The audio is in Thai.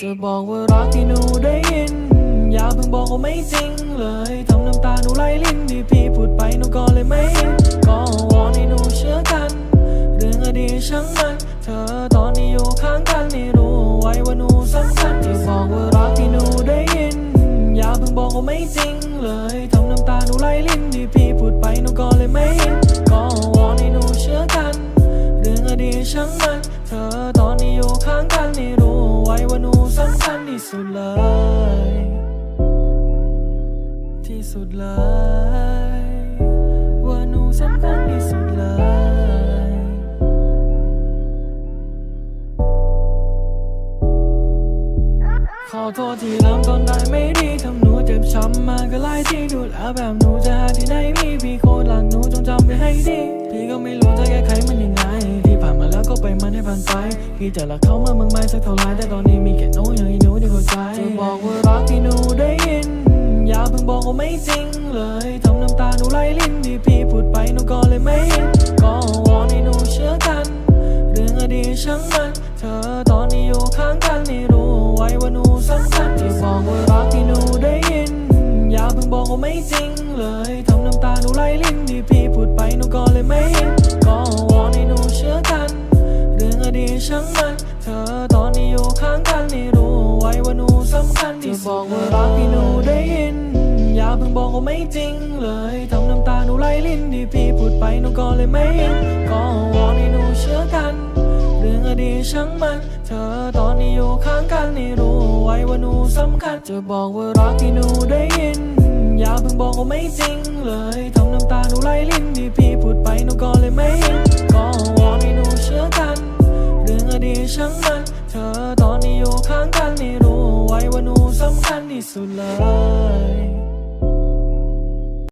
จะบอกว่ารักที่หนูได้ยิน อย่าเพิ่งบอกว่าไม่จริงเลยทำน้ำตาหนูไหลลิ้นที่พี่พูดไปหนูก็เลยไม่เห็นก็วอนให้หนูเชื่อกัน เรื่องอดีตช่างมัน เธอตอนนี้อยู่ข้างกันนี่รู้ไว้ว่าหนูสำคัญที่บอกว่ารักที่หนูได้ยิน อย่าเพิ่งบอกว่าไม่จริงเลยทำน้ำตาหนูไหลลิ้นที่พี่พูดไปหนูก็เลยไม่เห็นก็วอนให้หนูเชื่อกัน เรื่องอดีตช่างมัน สุดเลย ที่สุดเลย ว่าหนูสำคัญที่สุดเลยขอโทษที่เริ่มต้นได้ไม่ดีทำหนูเจ็บช้ำมาก็หลายที่ดูแลแบบหนูจะหาที่ไหนมีพี่โคตรหลักหนูจงจำไว้ให้ดีพี่ก็ไม่รู้จะแก้ไขมันยังไงที่ผ่านมาแล้วก็ไปมันให้ผ่านไปพี่จะรักเขาเมื่อมึงไม่สักเท่าไรแต่ตอนนี้มีแค่หนูอย่าง ไม่จริงเลยทำน้ำตาหนูไหลลิ้นที่พี่พูดไปหนูก็เลยไม่เห็นก็วอนให้หนูเชื่อกัน เรื่องอดีตช่างมัน เธอตอนนี้อยู่ข้างกันนี่รู้ไว้ว่าหนูสำคัญที่บอกว่ารักที่หนูได้ยิน อย่าเพิ่งบอกว่าไม่จริงเลยทำน้ำตาหนูไหลลิ้นที่พี่พูดไปหนูก็เลยไม่เห็นก็วอนให้หนูเชื่อกัน เรื่องอดีตช่างมัน เธอตอนนี้อยู่ข้างกันนี่รู้ไว้ว่าหนูสำคัญที่สุดบอกว่ารักที่ บอกว่าไม่จริงเลยทำน้ำตาหนูไหลลิ้นที่พี่พูดไปหนูก็เลยไม่เห็นก็วอนให้หนูเชื่อกัน เรื่องอดีตช่างมัน เธอตอนนี้อยู่ข้างกันนี่รู้ไว้ว่าหนูสำคัญ จะบอกว่ารักที่หนูได้ยิน อย่าเพิ่งบอกว่าไม่จริงเลยทำน้ำตาหนูไหลลิ้นที่พี่พูดไปหนูก็เลยไม่เห็นก็วอนให้หนูเชื่อกัน เรื่องอดีตช่างมัน เธอตอนนี้อยู่ข้างกันนี่รู้ไว้ว่าหนูสำคัญที่สุดเลย